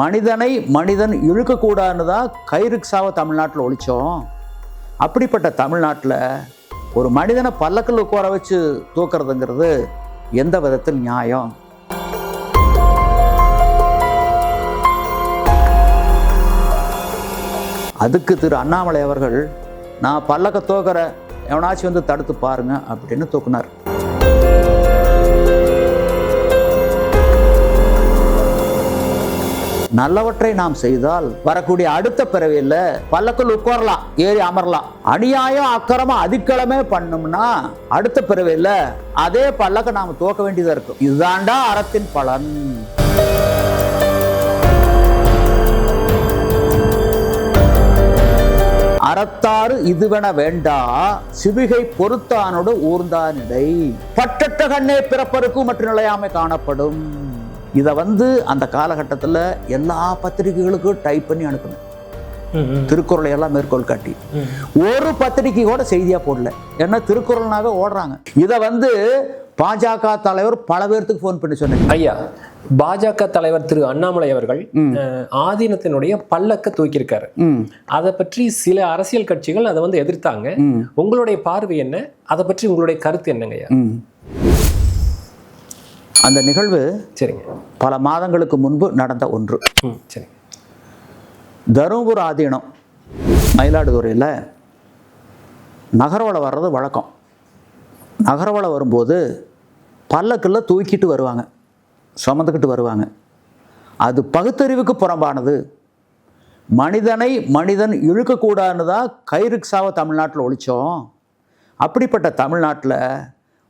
மனிதனை மனிதன் இழுக்கக்கூடாதுன்னு தான் கைரிக்ஸாவை தமிழ்நாட்டில் ஒழிச்சோம். அப்படிப்பட்ட தமிழ்நாட்டில் ஒரு மனிதனை பல்லக்கில் உட்கார வச்சு தூக்குறதுங்கிறது எந்த விதத்தில் நியாயம்? அதுக்கு திரு அண்ணாமலை அவர்கள் நான் பல்லக்க தூக்குற எவனாச்சும் வந்து தடுத்து பாருங்க அப்படின்னு தூக்குனார். நல்லவற்றை நாம் செய்தால் வரக்கூடிய அடுத்த பிறவியில் பல்லக்கில் உட்காரலாம் ஏறி அமரலாம். அநியாயம் அக்கிரமம் அதிக்களமே பண்ணோம்னா அடுத்த பிறவியில் அதே பல்லக்க நாம் துவக்க வேண்டியதாக இருக்கும். இதுதான்டா அறத்தின் பலன். அறத்தாறு இதுவென வேண்டா சிவிகை பொறுத்தானோடு ஊர்ந்தானிடை. பட்டற்ற கண்ணே பிறப்பருக்கும் மற்றும் நிலையாமை காணப்படும். இதை வந்து அந்த காலகட்டத்தில் எல்லா பத்திரிகைகளுக்கும் டைப் பண்ணி அனுப்பணும் திருக்குறளை எல்லாம் மேற்கோள் காட்டி. ஒரு பத்திரிகை கூட செய்தியா போடல. ஏன்னா திருக்குறள்னாவே ஓடுறாங்க. இதை வந்து பாஜக தலைவர் பல பேர்த்துக்கு ஃபோன் பண்ணி சொன்னேன். ஐயா பாஜக தலைவர் திரு அண்ணாமலை அவர்கள் ஆதீனத்தினுடைய பல்லக்க தூக்கியிருக்காரு. அதை பற்றி சில அரசியல் கட்சிகள் அதை வந்து எதிர்த்தாங்க. உங்களுடைய பார்வை என்ன? அதை பற்றி உங்களுடைய கருத்து என்னங்க ஐயா? ம். அந்த நிகழ்வு சரிங்க. பல மாதங்களுக்கு முன்பு நடந்த ஒன்று. சரிங்க. தருமபுர ஆதீனம் மயிலாடுதுறையில் நகரவளை வர்றது வழக்கம். நகரவளை வரும்போது பல்லக்கில் தூக்கிட்டு வருவாங்க சுமந்துக்கிட்டு வருவாங்க. அது பகுத்தறிவுக்கு புறம்பானது. மனிதனை மனிதன் இழுக்கக்கூடாதுன்னு தான் கைரிக்ஸாவை தமிழ்நாட்டில் ஒழிச்சோம். அப்படிப்பட்ட தமிழ்நாட்டில்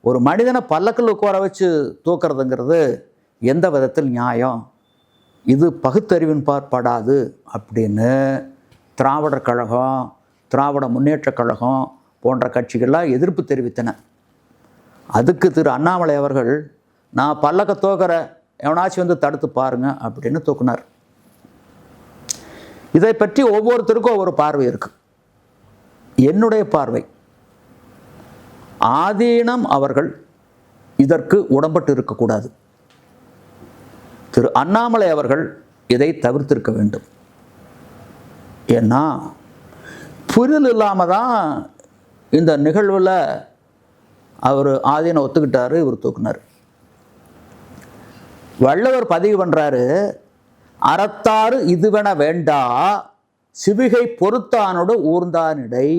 ஒரு மனிதனை பல்லக்கில் உட்கார வச்சு தூக்குறதுங்கிறது எந்த விதத்தில் நியாயம்? இது பகுத்தறிவின் பார்ப்படாது அப்படின்னு திராவிடர் கழகம் திராவிட முன்னேற்றக் கழகம் போன்ற கட்சிகள்லாம் எதிர்ப்பு தெரிவித்தன. அதுக்கு திரு அண்ணாமலை அவர்கள் நான் பல்லக்க தூக்குற எவனாச்சும் வந்து தடுத்து பாருங்க அப்படின்னு தூக்குனார். இதை பற்றி ஒவ்வொருத்தருக்கும் ஒவ்வொரு பார்வை இருக்குது என்னுடைய பார்வை. ஆதீனம் அவர்கள் இதற்கு உடம்பட்டு இருக்கக்கூடாது. திரு அண்ணாமலை அவர்கள் இதை தவிர்த்திருக்க வேண்டும். ஏன்னா புரிதல் இல்லாமல் தான் இந்த நிகழ்வில் அவர் ஆதீனம் ஒத்துக்கிட்டாரு இவர் தூக்குனார். வள்ளுவர் பதிவு பண்ணுறாரு அறத்தாறு இதுவென வேண்டா சிவிகை பொறுத்தானோடு ஊர்ந்தானிடை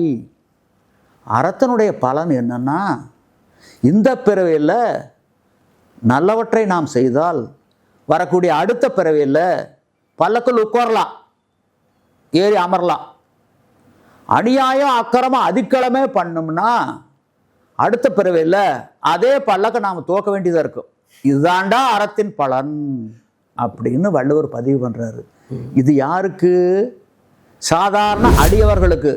அறத்தனுடைய பலன் என்னன்னா இந்த பிறவியில் நல்லவற்றை நாம் செய்தால் வரக்கூடிய அடுத்த பிறவியில் பல்லக்குள் உட்காரலாம் ஏறி அமரலாம். அநியாயம் அக்கறமாக அதிக்களமே பண்ணோம்னா அடுத்த பிறவியில் அதே பல்லக்கை நாம் துவக்க வேண்டியதாக இருக்கும். இதுதாண்டா அறத்தின் பலன் அப்படின்னு வள்ளுவர் பதிவு பண்ணுறாரு இது யாருக்கு? சாதாரண அடியவர்களுக்கு.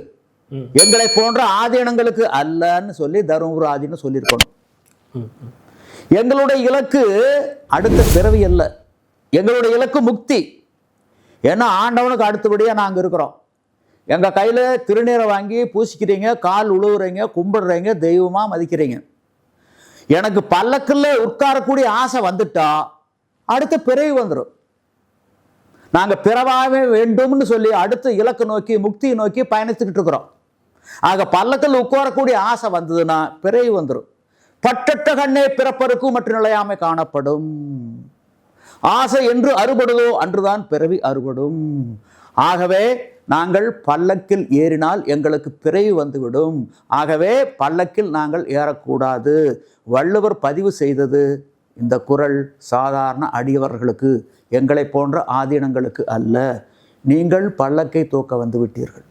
எங்களை போன்ற ஆதீனங்களுக்கு அல்லன்னு சொல்லி தருமபுரி ஆதீனம் சொல்லியிருக்கணும். எங்களுடைய இலக்கு அடுத்த பிறவி அல்ல. எங்களுடைய இலக்கு முக்தி. ஏன்னா ஆண்டவனுக்கு அடுத்தபடியாக நாங்கள் இருக்கிறோம். எங்கள் கையில் திருநீரை வாங்கி பூசிக்கிறீங்க கால் உழுவுறீங்க கும்பிடுறீங்க தெய்வமாக மதிக்கிறீங்க. எனக்கு பல்லக்கில் உட்காரக்கூடிய ஆசை வந்துட்டா அடுத்த பிறவி வந்துடும் நாங்கள் பிறவாக வேண்டும்னு சொல்லி அடுத்த இலக்கு நோக்கி முக்தியை நோக்கி பயணித்துக்கிட்டு இருக்கிறோம். ஆக பல்லக்கில் உட்காரக்கூடிய ஆசை வந்ததுன்னா பிறவி வந்துடும் பட்டற்ற கண்ணே பிறப்பருக்கும் மற்றும் நிலையாமை காணப்படும். ஆசை என்று அறுபடுதோ அன்றுதான் பிறவி அறுபடும். ஆகவே நாங்கள் பல்லக்கில் ஏறினால் எங்களுக்கு பிறவி வந்துவிடும். ஆகவே பல்லக்கில் நாங்கள் ஏறக்கூடாது. வள்ளுவர் பதிவு செய்தது இந்த குரல் சாதாரண அடியவர்களுக்கு எங்களை போன்ற ஆதீனங்களுக்கு அல்ல. நீங்கள் பல்லக்கை தூக்க வந்து விட்டீர்கள்.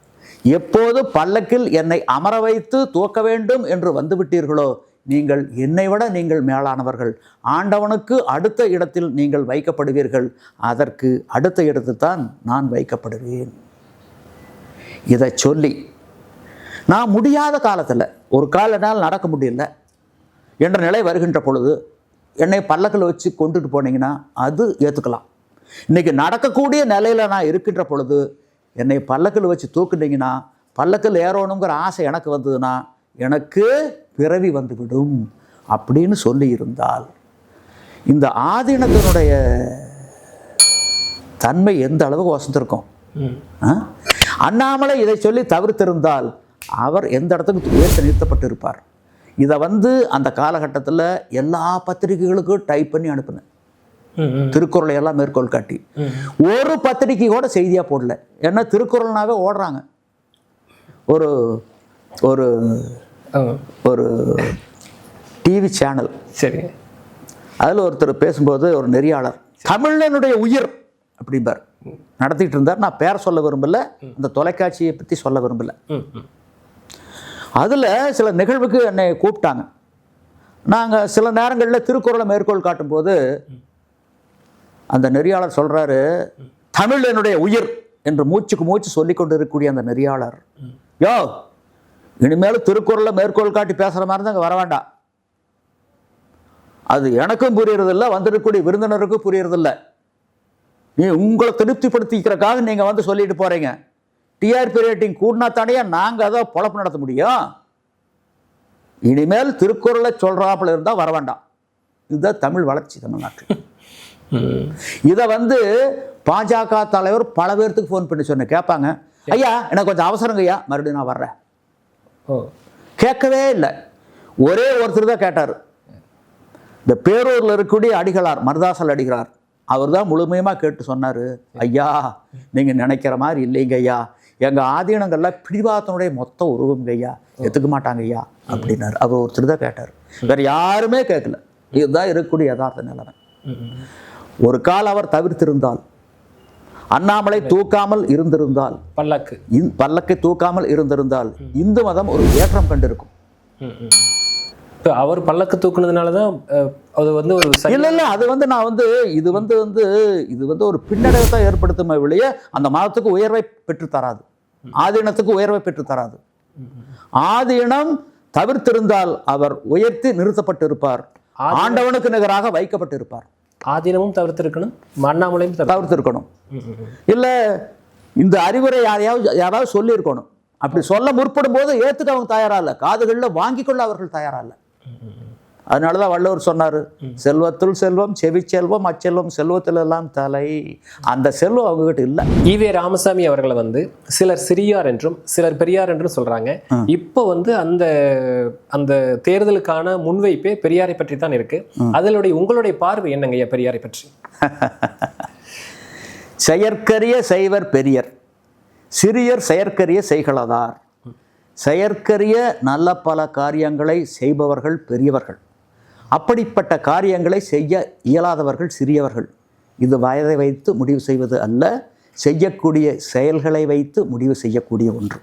எப்போது பல்லக்கில் என்னை அமர வைத்து தூக்க வேண்டும் என்று வந்துவிட்டீர்களோ நீங்கள் என்னை விட நீங்கள் மேலானவர்கள். ஆண்டவனுக்கு அடுத்த இடத்தில் நீங்கள் வைக்கப்படுவீர்கள். அதற்கு அடுத்த இடத்தில் தான் நான் வைக்கப்படுவேன். இதை சொல்லி நான் முடியாத காலத்தில் ஒரு கால நாள் நடக்க முடியல என்ற நிலை வருகின்ற பொழுது என்னை பல்லக்கில் வச்சு கொண்டுட்டு போனீங்கன்னா அது ஏற்றுக்கலாம் இன்னைக்கு நடக்கக்கூடிய நிலையில் நான் இருக்கின்ற பொழுது என்னை பல்லக்கில் வச்சு தூக்குனீங்கன்னா பல்லக்கில் ஏறணுங்கிற ஆசை எனக்கு வந்ததுன்னா எனக்கு பிறவி வந்துவிடும் அப்படின்னு சொல்லி இருந்தால் இந்த ஆதீனத்தினுடைய தன்மை எந்த அளவுக்கு வசந்திருக்கும்? அண்ணாமலை இதை சொல்லி தவிர்த்திருந்தால் அவர் எந்த இடத்துக்கு உயர்த்த நிறுத்தப்பட்டிருப்பார் இதை வந்து அந்த காலகட்டத்தில் எல்லா பத்திரிகைகளுக்கும் டைப் பண்ணி அனுப்புனேன். திருக்குறளை எல்லாம் மேற்கோள் காட்டி. ஒரு பத்திரிக்கை கூட செய்தியாக போடல. ஏன்னா திருக்குறள்னாவே ஓடுறாங்க. ஒரு ஒரு ஒரு டிவி சேனல் சரி. அதில் ஒருத்தர் பேசும்போது ஒரு நெறியாளர் தமிழனுடைய உயிர் அப்படிம்பார். நடத்திட்டு இருந்தார். நான் பேரை சொல்ல விரும்பல. அந்த தொலைக்காட்சியை பற்றி சொல்ல விரும்பல. அதில் சில நிகழ்வுக்கு என்னை கூப்பிட்டாங்க. நாங்கள் சில நேரங்களில் திருக்குறளை மேற்கோள் காட்டும்போது அந்த நெறியாளர் சொல்கிறாரு தமிழ் என்னுடைய உயிர் என்று மூச்சுக்கு மூச்சு சொல்லி கொண்டு இருக்கக்கூடிய அந்த நெறியாளர். யோ இனிமேல் திருக்குறளை மேற்கோள் காட்டி பேசுகிற மாதிரி தான் அங்கே வர வேண்டாம். அது எனக்கும் புரியறதில்ல வந்திருக்கக்கூடிய விருந்தினருக்கும் புரியறதில்ல. நீ உங்களை திருப்திப்படுத்திக்கிறக்காக நீங்கள் வந்து சொல்லிட்டு போகிறீங்க டிஆர்பி ரேட்டிங் கூடினா தானே நாங்கள் அதை பொழப்பு நடத்த முடியும். இனிமேல் திருக்குறளை சொல்கிறாப்புல இருந்தால் வர வேண்டாம். இதுதான் தமிழ் வளர்ச்சி தமிழ்நாட்டில். இதை வந்து பாஜக தலைவர் பல பேர்த்துக்கு ஃபோன் பண்ணி சொன்னேன் கேட்பாங்க. ஐயா எனக்கு கொஞ்சம் அவசரங்க ஐயா மறுபடியும் நான் வர்றேன். கேட்கவே இல்லை. ஒரே ஒருத்தர் தான் கேட்டார். இந்த பேரூரில் இருக்கக்கூடிய அடிகளார் மருதாசல் அடிகளார் அவர் தான் முழுமையமாக கேட்டு சொன்னார். ஐயா நீங்கள் நினைக்கிற மாதிரி இல்லைங்க ஐயா. எங்கள் ஆதீனங்களில் பிடிவாதனுடைய மொத்த உருவங்க ஐயா. எடுத்துக்க மாட்டாங்க ஐயா அப்படின்னாரு. அவர் ஒருத்தர் தான் கேட்டார். வேறு யாருமே கேட்கல. இதுதான் இருக்கக்கூடிய யதார்த்த நிலைமை. ஒரு கால் அவர் தவிர்த்திருந்தால் அண்ணாமலை தூக்காமல் இருந்திருந்தால் பல்லாக்கு. பல்லக்கை தூக்காமல் இருந்திருந்தால் இந்து மதம் ஒரு ஏற்றம் கண்டிருக்கும். இப்ப அவர் பல்லக்கு தூக்குனதுனால தான் அது வந்து ஒரு இல்ல இல்ல அது வந்து நான் வந்து இது வந்து வந்து இது வந்து ஒரு பின்னடைவை தான் ஏற்படுத்துமே வெளியே அந்த மதத்துக்கு உயர்வை பெற்று தராது. ஆதீனத்துக்கு உயர்வை பெற்று தராது. ஆதீனம் தவிர்த்திருந்தால் அவர் உயர்த்தி நிறுத்தப்பட்டிருப்பார். ஆண்டவனுக்கு நிகராக வைக்கப்பட்டிருப்பார். ஆதீனமும் தவிர்த்திருக்கணும் அண்ணாமலையும் தவிர்த்திருக்கணும். இல்லை இந்த அறிவுரை யாரையாவது யாராவது சொல்லியிருக்கணும். அப்படி சொல்ல முற்படும் போது ஏற்றுக்க அவங்க தயாராக இல்லை. காதுகளில் வாங்கிக் கொள்ள அவர்கள் தயாராக இல்லை. அதனால தான் வள்ளுவர் சொன்னார் செல்வத்துள் செல்வம் செவிச்செல்வம் அச்செல்வம் செல்வத்தில் எல்லாம் தலை. அந்த செல்வம் அவங்ககிட்ட இல்லை. ஈவே ராமசாமி அவர்களை வந்து சிலர் சிறியார் என்றும் சிலர் பெரியார் என்றும் சொல்றாங்க. இப்போ வந்து அந்த அந்த தேர்தலுக்கான முன்வைப்பே பெரியாரை பற்றி தான் இருக்கு அதனுடைய உங்களுடைய பார்வை என்னங்க ஐயா பெரியாரை பற்றி? செயற்கரிய செய்வர் பெரியர். சிறியர் செயற்கரிய செய்களதார். செயற்கரிய நல்ல பல காரியங்களை செய்பவர்கள் பெரியவர்கள். அப்படிப்பட்ட காரியங்களை செய்ய இயலாதவர்கள் சிறியவர்கள். இது வயதை வைத்து முடிவு செய்வது அல்ல செய்யக்கூடிய செயல்களை வைத்து முடிவு செய்யக்கூடிய ஒன்று.